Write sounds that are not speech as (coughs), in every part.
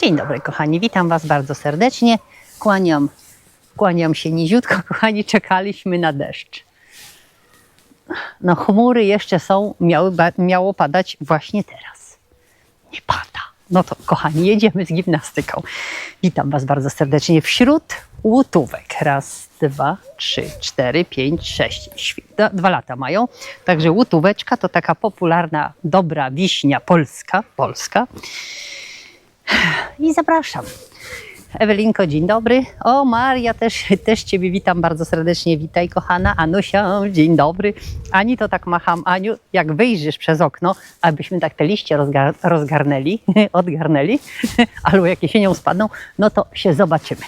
Dzień dobry, kochani. Witam Was bardzo serdecznie. Kłaniam, kłaniam się niziutko, (laughs) kochani. Czekaliśmy na deszcz. No, chmury jeszcze są, miały, miało padać właśnie teraz. Nie pada. No to, kochani, jedziemy z gimnastyką. Witam Was bardzo serdecznie wśród łutówek. Raz, dwa, trzy, cztery, pięć, sześć. Da- Dwa lata mają. Także łutóweczka to taka popularna, dobra wiśnia polska. Polska. I zapraszam. Ewelinko, dzień dobry. O, Maria, też, też Ciebie witam bardzo serdecznie. Witaj, kochana. Anusia, dzień dobry. Ani to tak macham, Aniu, jak wyjrzysz przez okno, abyśmy tak te liście rozgar rozgarnęli, (laughs) odgarnęli, (laughs) albo jak jesienią spadną, no to się zobaczymy.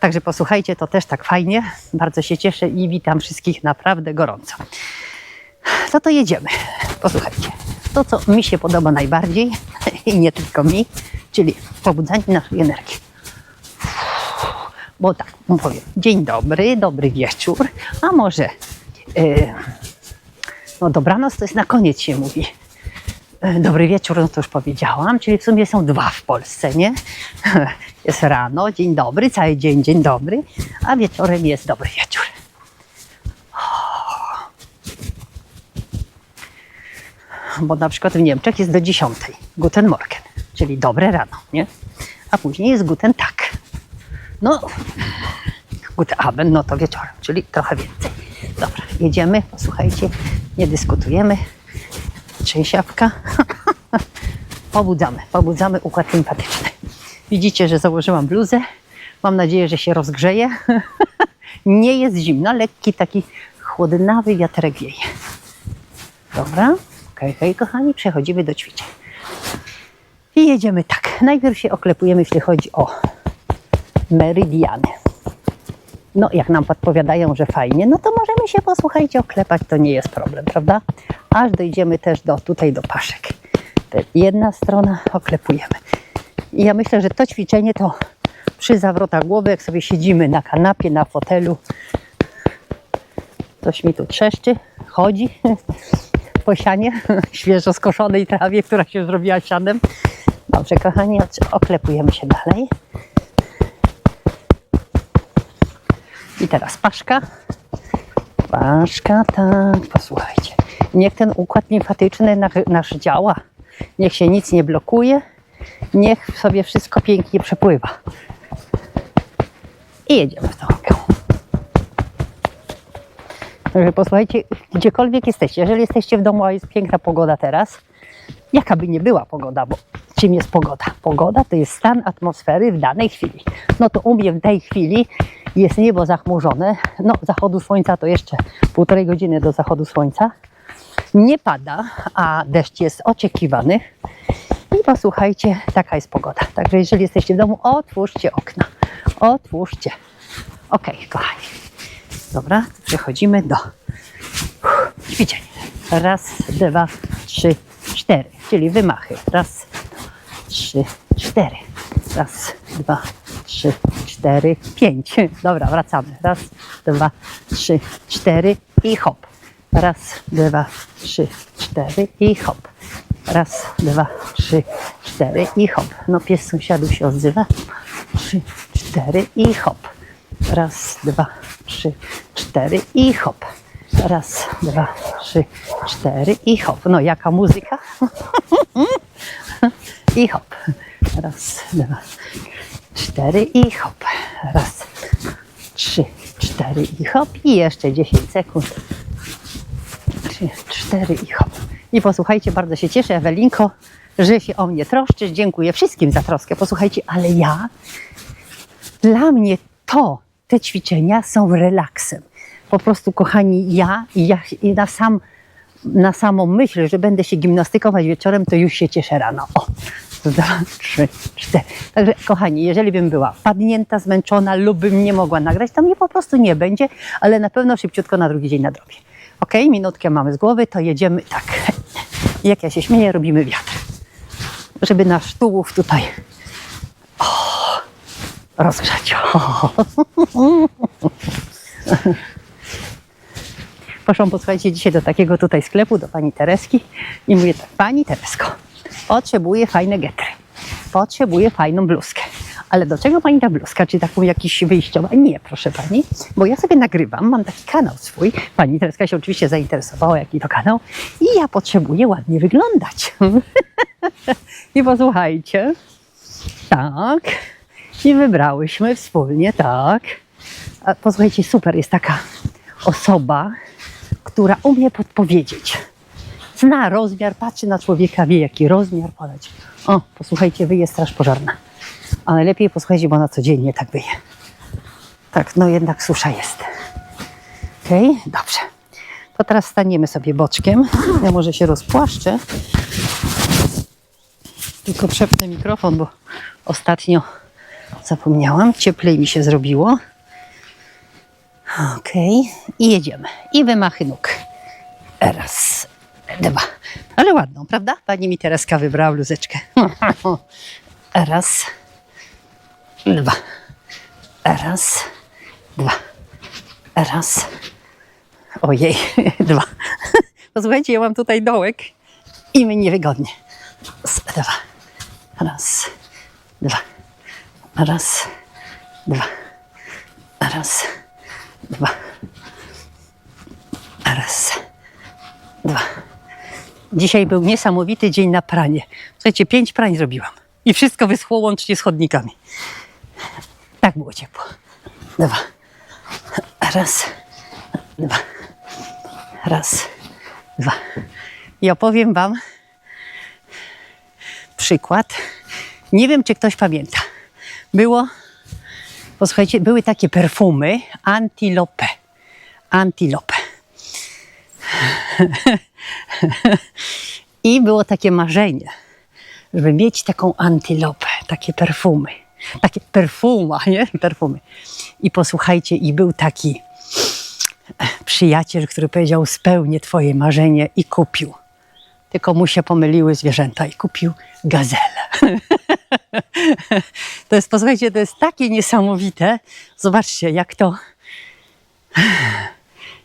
Także posłuchajcie, to też tak fajnie. Bardzo się cieszę i witam wszystkich naprawdę gorąco. No to jedziemy. Posłuchajcie. To, co mi się podoba najbardziej (laughs) i nie tylko mi, czyli pobudzanie naszej energii. Bo tak, powiem, dzień dobry, dobry wieczór, a może yy, no dobranoc to jest na koniec się mówi. Yy, Dobry wieczór, no to już powiedziałam, czyli w sumie są dwa w Polsce, nie? (laughs) Jest rano, dzień dobry, cały dzień, dzień dobry, a wieczorem jest dobry wieczór. Bo na przykład w Niemczech jest do 10, Guten Morgen, czyli dobre rano, nie? A później jest Guten Tag. No, Guten Abend, no to wieczorem, czyli trochę więcej. Dobra, jedziemy, posłuchajcie, nie dyskutujemy. Trzęsiawka. (laughs) pobudzamy, pobudzamy układ limfatyczny. Widzicie, że założyłam bluzę. Mam nadzieję, że się rozgrzeje. (laughs) nie jest zimno, lekki taki chłodnawy wiaterek wieje. Dobra, okej, okej, kochani, przechodzimy do ćwiczeń. I jedziemy tak. Najpierw się oklepujemy, jeśli chodzi o meridiany. No, jak nam podpowiadają, że fajnie, no to możemy się, posłuchajcie, oklepać, to nie jest problem, prawda? Aż dojdziemy też do, tutaj do paszek. Jedna strona, oklepujemy. I ja myślę, że to ćwiczenie to przy zawrotach głowy, jak sobie siedzimy na kanapie, na fotelu, Coś mi tu trzeszczy, chodzi (laughs) po sianie, (laughs) świeżo skoszonej trawie, która się zrobiła sianem. Dobrze, kochani, oklepujemy się dalej. I teraz paszka. Paszka, tak, posłuchajcie. Niech ten układ limfatyczny na- nasz działa. Niech się nic nie blokuje. Niech sobie wszystko pięknie przepływa. I jedziemy w tą. Także posłuchajcie, gdziekolwiek jesteście, jeżeli jesteście w domu, a jest piękna pogoda teraz, jaka by nie była pogoda, bo czym jest pogoda? Pogoda to jest stan atmosfery w danej chwili. No to u mnie w tej chwili jest niebo zachmurzone, no zachodu słońca to jeszcze półtorej godziny do zachodu słońca. Nie pada, a deszcz jest oczekiwany. I posłuchajcie, taka jest pogoda. Także jeżeli jesteście w domu, otwórzcie okna. Otwórzcie. Okej, kochani. Dobra, przechodzimy do ćwiczeń. Raz, dwa, trzy, cztery. Czyli wymachy. Raz, trzy, cztery. Raz, dwa, trzy, cztery, pięć. Dobra, wracamy. Raz, dwa, trzy, cztery i hop. Raz, dwa, trzy, cztery i hop. Raz, dwa, trzy, cztery i hop. No pies sąsiadów się odzywa. Trzy, cztery i hop. Raz, dwa, trzy, cztery i hop. Raz, dwa, trzy, cztery i hop. No jaka muzyka? (laughs) I hop. Raz, dwa, cztery i hop. Raz, trzy, cztery i hop. I jeszcze 10 sekund. Trzy, cztery i hop. I posłuchajcie, bardzo się cieszę, Ewelinko, że się o mnie troszczysz. Dziękuję wszystkim za troskę. Posłuchajcie, ale ja dla mnie to, te ćwiczenia są relaksem. Po prostu, kochani, ja, ja na, sam, na samą myśl, że będę się gimnastykować wieczorem, to już się cieszę rano. O, dwa, trzy, cztery. Także, kochani, jeżeli bym była padnięta, zmęczona lub bym nie mogła nagrać, to mnie po prostu nie będzie, ale na pewno szybciutko na drugi dzień nadrobię. Ok, minutkę mamy z głowy, to jedziemy tak. Jak ja się śmieję, robimy wiatr. Żeby nasz tułów tutaj rozgrzać. (laughs) Poszłam, posłuchajcie, dzisiaj do takiego tutaj sklepu, do pani Tereski i mówię tak, pani Teresko, potrzebuję fajne getry. potrzebuję fajną bluzkę. Ale do czego pani ta bluzka? Czy taką jakiś wyjściową? Nie, proszę pani, bo ja sobie nagrywam, mam taki kanał swój. Pani Tereska się oczywiście zainteresowała, jaki to kanał. I ja potrzebuję ładnie wyglądać. (laughs) I posłuchajcie. Tak. I wybrałyśmy wspólnie, tak. A posłuchajcie, super jest taka osoba, która umie podpowiedzieć. Zna rozmiar, patrzy na człowieka, wie jaki rozmiar podać. O, posłuchajcie, wyje straż pożarna. A najlepiej posłuchajcie, bo ona codziennie tak wyje. Tak, no jednak susza jest. Okej, dobrze. To teraz staniemy sobie boczkiem. Ja może się rozpłaszczę. Tylko przepnę mikrofon, bo ostatnio zapomniałam. Cieplej mi się zrobiło. Okej, i jedziemy. I wymachy nóg. Raz, dwa. Ale ładną, prawda? Pani mi Tereska wybrała bluzeczkę. (laughs) Raz, dwa. Raz, dwa. Raz. Ojej, (laughs) dwa. (laughs) Posłuchajcie, ja mam tutaj dołek i mi niewygodnie. Raz, dwa. Raz, dwa. Raz, dwa. Raz, dwa. Raz, dwa. Dzisiaj był niesamowity dzień na pranie. Słuchajcie, pięć prań zrobiłam. I wszystko wyschło łącznie z chodnikami. Tak było ciepło. Dwa. Raz, dwa. Raz, dwa. I opowiem Wam przykład. Nie wiem, czy ktoś pamięta. Było, posłuchajcie, były takie perfumy antilope. Antilope. (laughs) I było takie marzenie, żeby mieć taką antylopę, takie perfumy. Takie perfuma, nie? Perfumy. I posłuchajcie, i był taki przyjaciel, który powiedział: Spełnię Twoje marzenie i kupił. Tylko mu się pomyliły zwierzęta i kupił gazelę. (laughs) to jest, posłuchajcie, to jest takie niesamowite. Zobaczcie, jak to.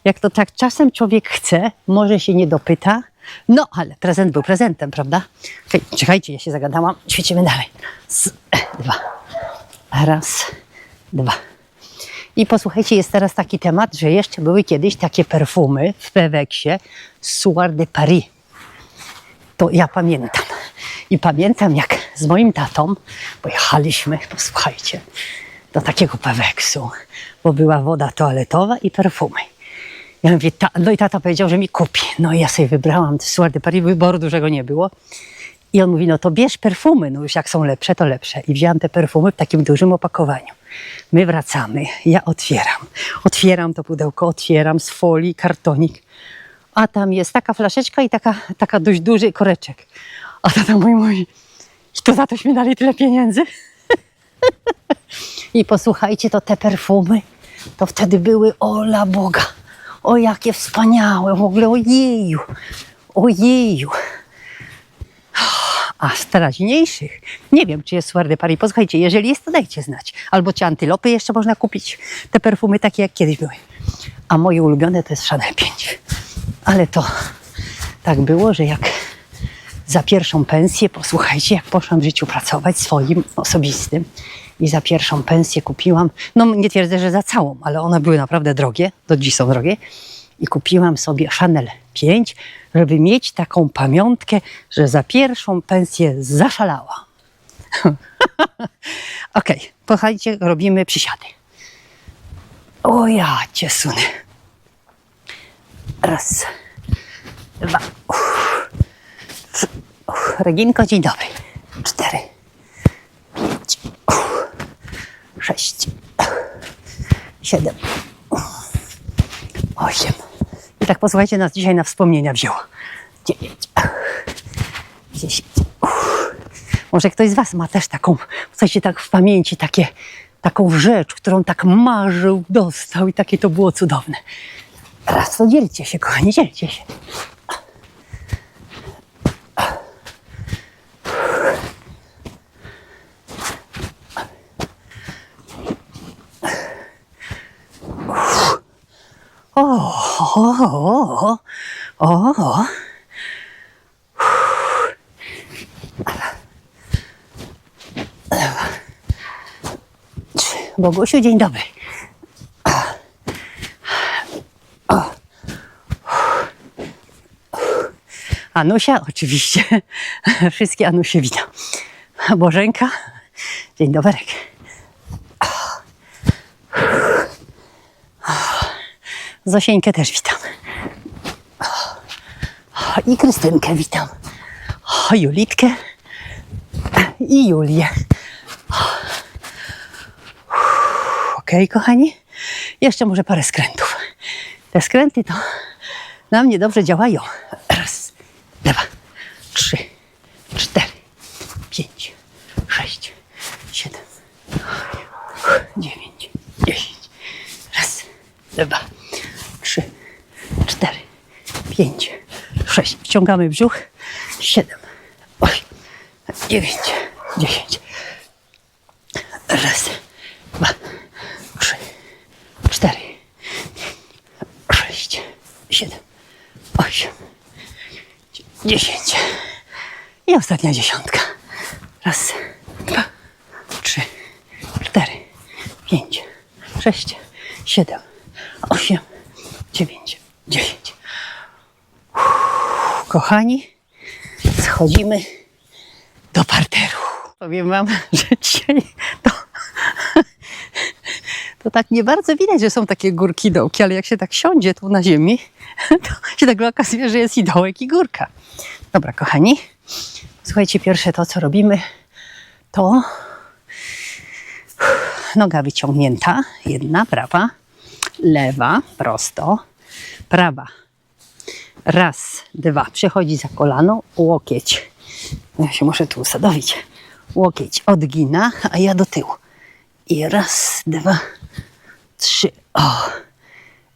Jak to tak czasem człowiek chce, może się nie dopyta. No, ale prezent był prezentem, prawda? Czekajcie, ja się zagadałam. Świecimy dalej. Z, dwa. Raz, dwa. I posłuchajcie, jest teraz taki temat, że jeszcze były kiedyś takie perfumy w Peweksie Soir de Paris. To ja pamiętam. I pamiętam, jak z moim tatą pojechaliśmy, posłuchajcie, do takiego Peweksu, bo była woda toaletowa i perfumy. Ja mówię, ta, no i tata powiedział, że mi kupi. No i ja sobie wybrałam Soir de Paris, wyboru dużego nie było. I on mówi, no to bierz perfumy, no już jak są lepsze, to lepsze. I wziąłem te perfumy w takim dużym opakowaniu. My wracamy, ja otwieram. Otwieram to pudełko, otwieram z folii kartonik. A tam jest taka flaszeczka i taka, taka dość duży koreczek. A tata mój mówi, i to za tośmy dali tyle pieniędzy? (laughs) I posłuchajcie, to te perfumy, to wtedy były ola Boga. O, jakie wspaniałe, w ogóle ojeju, ojeju. A z teraźniejszych, nie wiem, czy jest Soir de Paris. Posłuchajcie, jeżeli jest, to dajcie znać. Albo czy antylopy jeszcze można kupić, te perfumy takie, jak kiedyś były. A moje ulubione to jest Chanel 5. Ale to tak było, że jak za pierwszą pensję, posłuchajcie, jak poszłam w życiu pracować swoim osobistym i za pierwszą pensję kupiłam, no nie twierdzę, że za całą, ale one były naprawdę drogie, do dziś są drogie. I kupiłam sobie Chanel 5, żeby mieć taką pamiątkę, że za pierwszą pensję zaszalała. (laughs) Okej, okay, posłuchajcie, robimy przysiady. O ja cię sunę. Raz, dwa, uff, trzy. Reginko, dzień dobry. Cztery, pięć, sześć, siedem, osiem. I tak posłuchajcie, nas dzisiaj na wspomnienia wzięło. Dziewięć, uff, dziesięć. uff. Może ktoś z Was ma też taką, słuchajcie, tak w pamięci takie, taką rzecz, którą tak marzył, dostał i takie to było cudowne. Raz to dzielcie się, kochani, dzielcie się. O, o, o, o. Bogusiu, dzień dobry. Anusia, oczywiście. (laughs) Wszystkie Anusie witam. Bożenka, dzień dobry. Zosieńkę też witam. I Krystynkę witam. Julitkę i Julię. Okej, kochani. Jeszcze może parę skrętów. Te skręty to na mnie dobrze działają. Raz, dwa, trzy, cztery, pięć, sześć, siedem, dziewięć, dziesięć. Raz, dwa, trzy, cztery, pięć, sześć. Wciągamy brzuch. Siedem, osiem, dziewięć, dziesięć. Raz, dwa, trzy, cztery, sześć, siedem, osiem, dzie- dziesięć. I ostatnia dziesiątka. Raz, dwa, trzy, cztery, pięć, sześć, siedem, osiem, dziewięć, dziesięć. Kochani, schodzimy do parteru. Powiem wam, (laughs) że dzisiaj to, to tak nie bardzo widać, że są takie górki dołki, ale jak się tak siądzie tu na ziemi, (laughs) to się nagle okazuje, że jest i dołek i górka. Dobra, kochani, słuchajcie, pierwsze to, co robimy, to noga wyciągnięta, jedna, prawa, lewa, prosto, prawa, raz, dwa, przechodzi za kolano, łokieć, ja się muszę tu usadowić, łokieć odgina, a ja do tyłu i raz, dwa, trzy, o,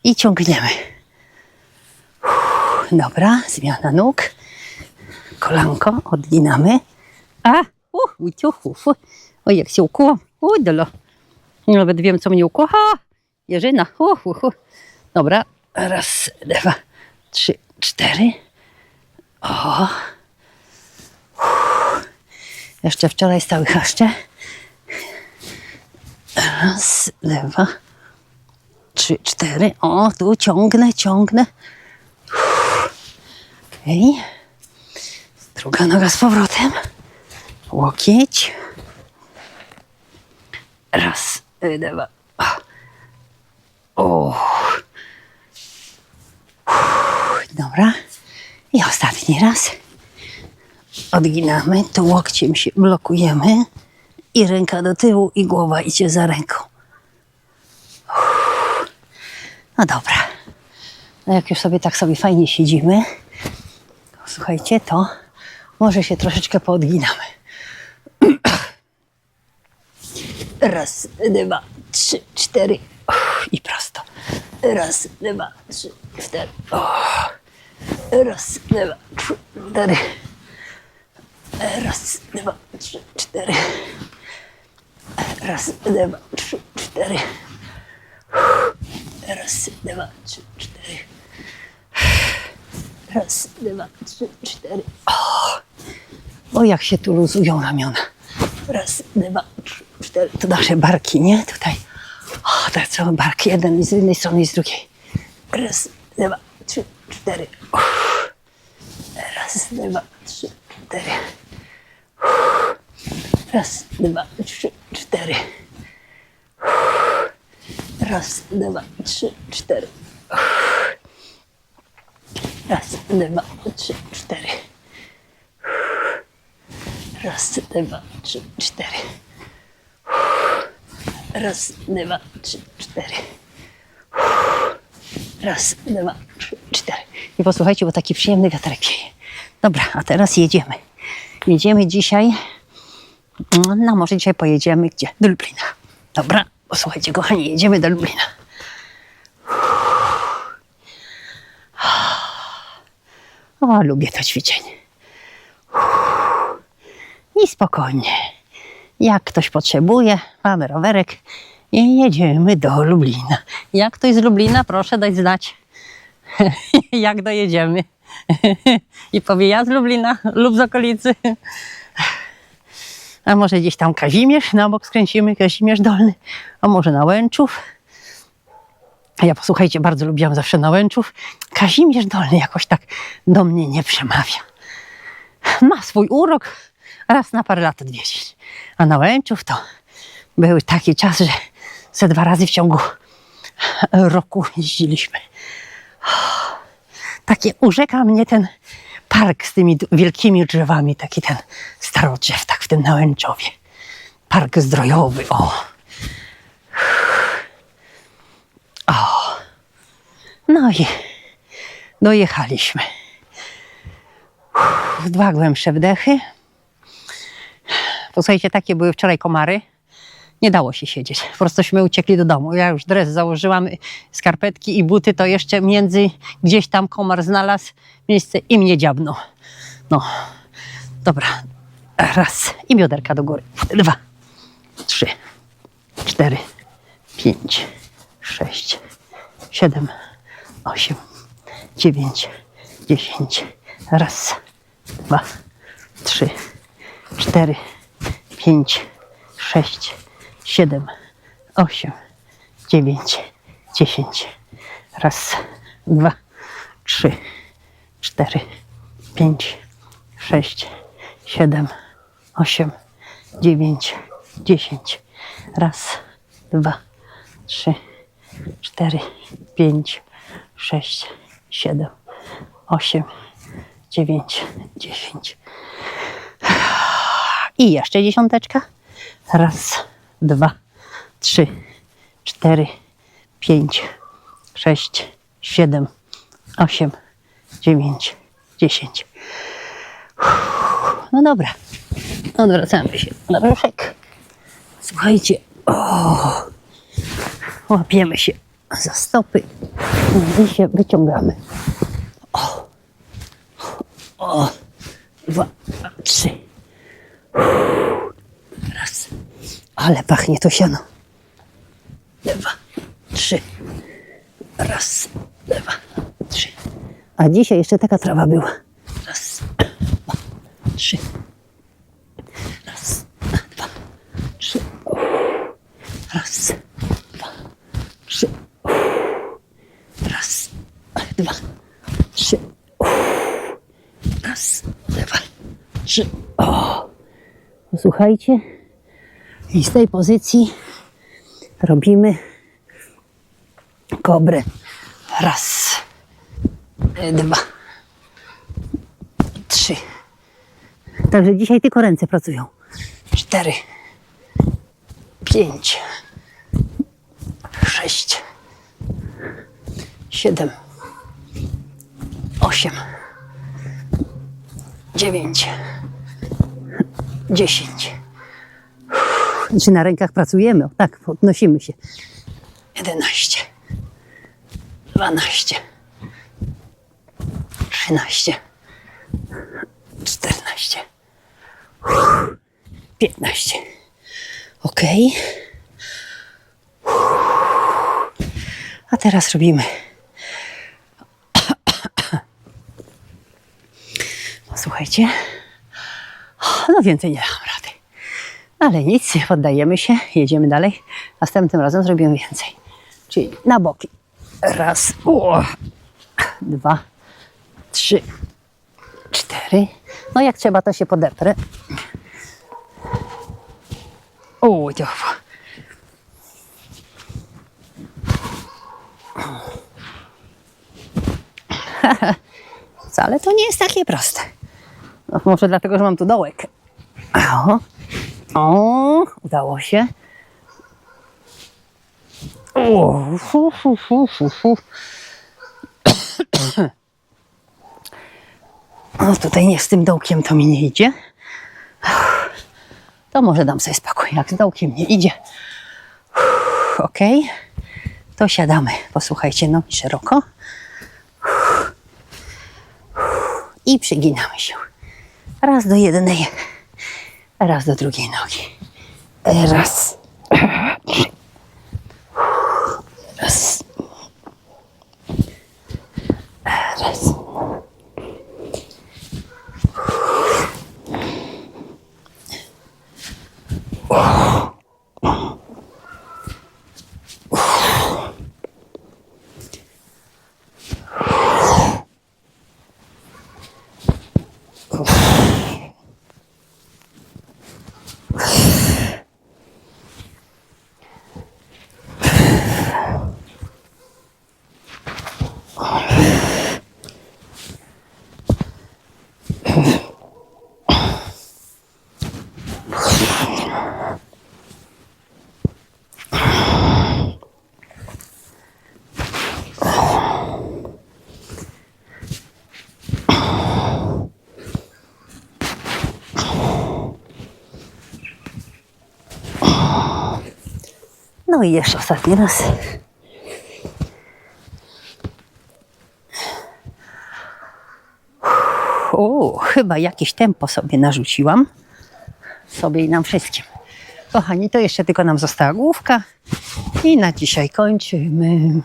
i ciągniemy. Uff, Dobra, zmiana nóg, kolanko, odginamy, a, uh, uciuchu, fu. oj, jak się ukułam, uj, dolo. Nawet wiem, co mnie ukuła. Ha! Jerzyna. Hu, hu, hu. Dobra. Raz, dwa, trzy, cztery. O. Jeszcze wczoraj stały chaszcze. Raz, dwa, trzy, cztery. O, tu ciągnę, ciągnę. Okej. Druga noga z powrotem. Łokieć. Raz, dwa. O. Dobra. I ostatni raz. Odginamy, tu łokciem się blokujemy i ręka do tyłu i głowa idzie za ręką. No dobra. No jak już sobie tak sobie fajnie siedzimy, słuchajcie, to może się troszeczkę poodginamy. (clears throat) Raz, dwa, trzy, cztery. Uff, I prosto. Raz, dwa, trzy, cztery. O. Raz, dwa, trzy, cztery. Raz, dwa, trzy, cztery. Raz, dwa, trzy, cztery. Raz, dwa, trzy, cztery. Raz, dwa, trzy, cztery. O, jak się tu luzują ramiona. Raz, dwa, trzy, cztery. To nasze barki, nie? Tutaj. O, te całe barki. Jeden z jednej strony i z drugiej. Raz, dwa, trzy, cztery. Uff. Raz, dwa, trzy, cztery. Uff. Raz, dwa, trzy, cztery. Uff. Raz, dwa, trzy, cztery. Uff. Raz, dwa, trzy, cztery. Raz, dwa, trzy, cztery. Raz, dwa, trzy, cztery. Raz, dwa. I posłuchajcie, bo taki przyjemny wiaterek. Dobra, a teraz jedziemy. Jedziemy dzisiaj, no może dzisiaj pojedziemy gdzie? Do Lublina. Dobra, posłuchajcie, kochani, jedziemy do Lublina. O, lubię to ćwiczenie. I spokojnie. Jak ktoś potrzebuje, mamy rowerek i jedziemy do Lublina. Jak ktoś z Lublina, proszę dać znać, (laughs) jak dojedziemy. (laughs) I powie ja z Lublina lub z okolicy. A może gdzieś tam Kazimierz na bok skręcimy, Kazimierz Dolny, a może na Łęczów. Ja posłuchajcie, bardzo lubiłam zawsze na Łęczów. Kazimierz Dolny jakoś tak do mnie nie przemawia. Ma swój urok, raz na parę lat odwiedzić. A na Łęczów to były takie czasy, że ze dwa razy w ciągu roku jeździliśmy. Takie urzeka mnie ten park z tymi wielkimi drzewami, taki ten starodrzew, tak w tym Nałęczowie. Park zdrojowy, o. O. No i dojechaliśmy. Dwa głębsze wdechy. Posłuchajcie, takie były wczoraj komary. Nie dało się siedzieć. Po prostośmy uciekli do domu. Ja już dres założyłam, skarpetki i buty, to jeszcze między gdzieś tam komar znalazł miejsce i mnie dziabnął. No, dobra. Raz. I bioderka do góry. Dwa, trzy, cztery, pięć, sześć, siedem, osiem, dziewięć, dziesięć. Raz, dwa, trzy, cztery, pięć, sześć, siedem, osiem, dziewięć, dziesięć. Raz, dwa, trzy, cztery, pięć, sześć, siedem, osiem, dziewięć, dziesięć. Raz, dwa, trzy, cztery, pięć, sześć, siedem, osiem, dziewięć, dziesięć. I jeszcze dziesiąteczka. Raz, dwa, trzy, cztery, pięć, sześć, siedem, osiem, dziewięć, dziesięć. No dobra, odwracamy się na brzuszek. Słuchajcie, łapiemy się za stopy i się wyciągamy. O, dwa, trzy. Raz. Ale pachnie to siano. Dwa, trzy. Raz, dwa, trzy. A dzisiaj jeszcze taka trawa była. Raz, dwa, trzy. Raz, dwa, trzy. Raz, dwa, trzy. Raz, dwa, trzy. Raz, dwa, trzy. O. Posłuchajcie. I z tej pozycji robimy kobrę. Raz, dwa, trzy. Także dzisiaj tylko ręce pracują. Cztery, pięć, sześć, siedem, osiem, dziewięć, dziesięć. Czy na rękach pracujemy? O, tak, podnosimy się. 11, 12, 13, 14, 15. Ok. A teraz robimy. Słuchajcie. No więcej nie dam rady. Ale nic, poddajemy się, jedziemy dalej. Następnym razem zrobimy więcej. Czyli na boki. Raz, o, dwa, trzy, cztery. No jak trzeba, to się podeprę. O, to. (laughs) Wcale to nie jest takie proste. No, może dlatego, że mam tu dołek. O, o udało się. O, fu, fu, fu, fu, fu. (coughs) No tutaj nie z tym dołkiem to mi nie idzie. To może dam sobie spokój, jak z dołkiem nie idzie. Ok, to siadamy. Posłuchajcie, nogi szeroko. I przyginamy się. Raz do jednej, raz do drugiej nogi. Raz. No i jeszcze ostatni raz. O, chyba jakieś tempo sobie narzuciłam. Sobie i nam wszystkim. Kochani, to jeszcze tylko nam została główka. I na dzisiaj kończymy.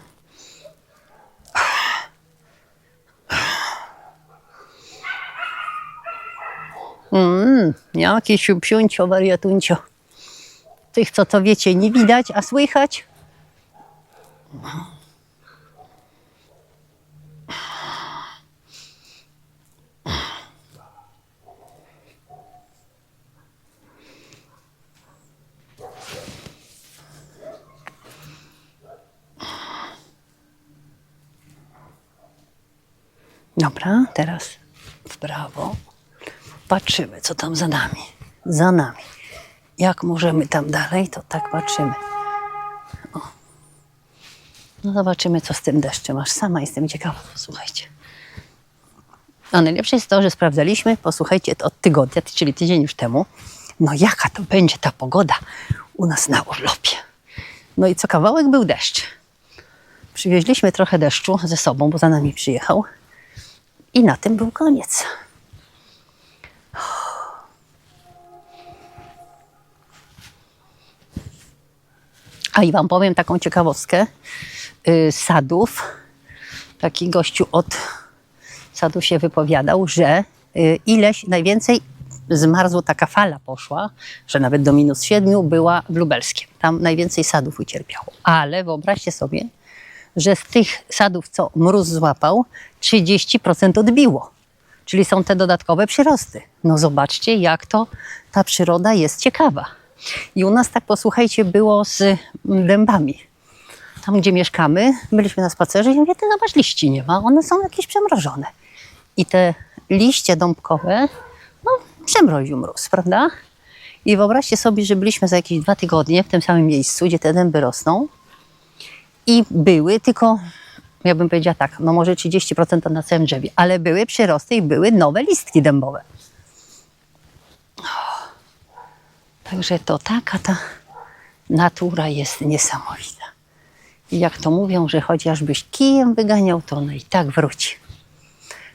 Mm, jakie siupsiuncio, wariatuncio. Tych, co to wiecie, nie widać, a słychać. Dobra, teraz w prawo. Patrzymy, co tam za nami. Za nami. Jak możemy tam dalej, to tak patrzymy. O. No zobaczymy, co z tym deszczem. Aż sama jestem ciekawa. Posłuchajcie. A najlepsze jest to, że sprawdzaliśmy, posłuchajcie, od tygodnia, czyli tydzień już temu, no jaka to będzie ta pogoda u nas na urlopie. No i co kawałek był deszcz. Przywieźliśmy trochę deszczu ze sobą, bo za nami przyjechał. I na tym był koniec. A i Wam powiem taką ciekawostkę y, sadów. Taki gościu od sadu się wypowiadał, że y, ileś najwięcej zmarzło, taka fala poszła, że nawet do minus siedmiu była w Lubelskiem. Tam najwięcej sadów ucierpiało. Ale wyobraźcie sobie, że z tych sadów, co mróz złapał, 30% odbiło. Czyli są te dodatkowe przyrosty. No zobaczcie, jak to ta przyroda jest ciekawa. I u nas tak, posłuchajcie, było z dębami. Tam, gdzie mieszkamy, byliśmy na spacerze i mówię, ty zobacz, liści nie ma, one są jakieś przemrożone. I te liście dąbkowe, no przemroził mróz, prawda? I wyobraźcie sobie, że byliśmy za jakieś dwa tygodnie w tym samym miejscu, gdzie te dęby rosną i były tylko, ja bym powiedziała tak, no może 30% na całym drzewie, ale były przyrosty i były nowe listki dębowe. Także to taka ta natura jest niesamowita. I jak to mówią, że chociażbyś kijem wyganiał, to ona i tak wróci.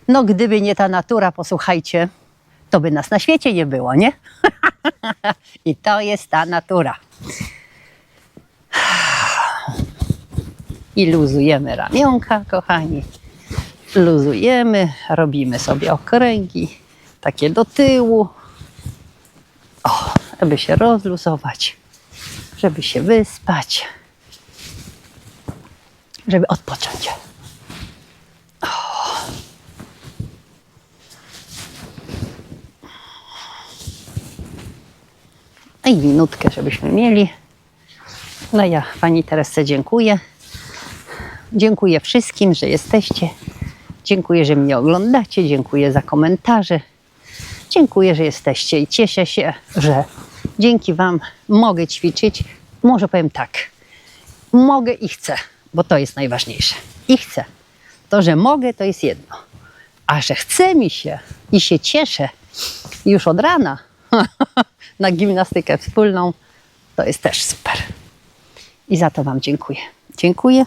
No gdyby nie ta natura, posłuchajcie, to by nas na świecie nie było, nie? (laughs) I to jest ta natura. I luzujemy ramionka, kochani. Luzujemy, robimy sobie okręgi, takie do tyłu. Żeby się rozluzować, żeby się wyspać, żeby odpocząć. O. I minutkę, żebyśmy mieli. No ja Pani Teresce dziękuję. Dziękuję wszystkim, że jesteście. Dziękuję, że mnie oglądacie. Dziękuję za komentarze. Dziękuję, że jesteście i cieszę się, że dzięki Wam mogę ćwiczyć. Może powiem tak, mogę i chcę, bo to jest najważniejsze. I chcę. To, że mogę, to jest jedno. A że chce mi się i się cieszę już od rana (laughs) na gimnastykę wspólną, to jest też super. I za to Wam dziękuję. Dziękuję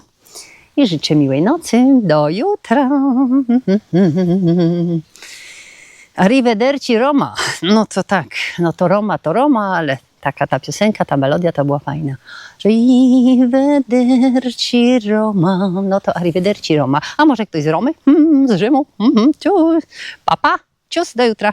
i życzę miłej nocy. Do jutra. (laughs) Arrivederci Roma. No to tak, no to Roma to Roma, ale taka ta piosenka, ta melodia to była fajna. Arrivederci Roma. No to Arrivederci Roma. A może ktoś z Romy? Mm, z Rzymu? Mm, cius. Papa, cius, do jutra.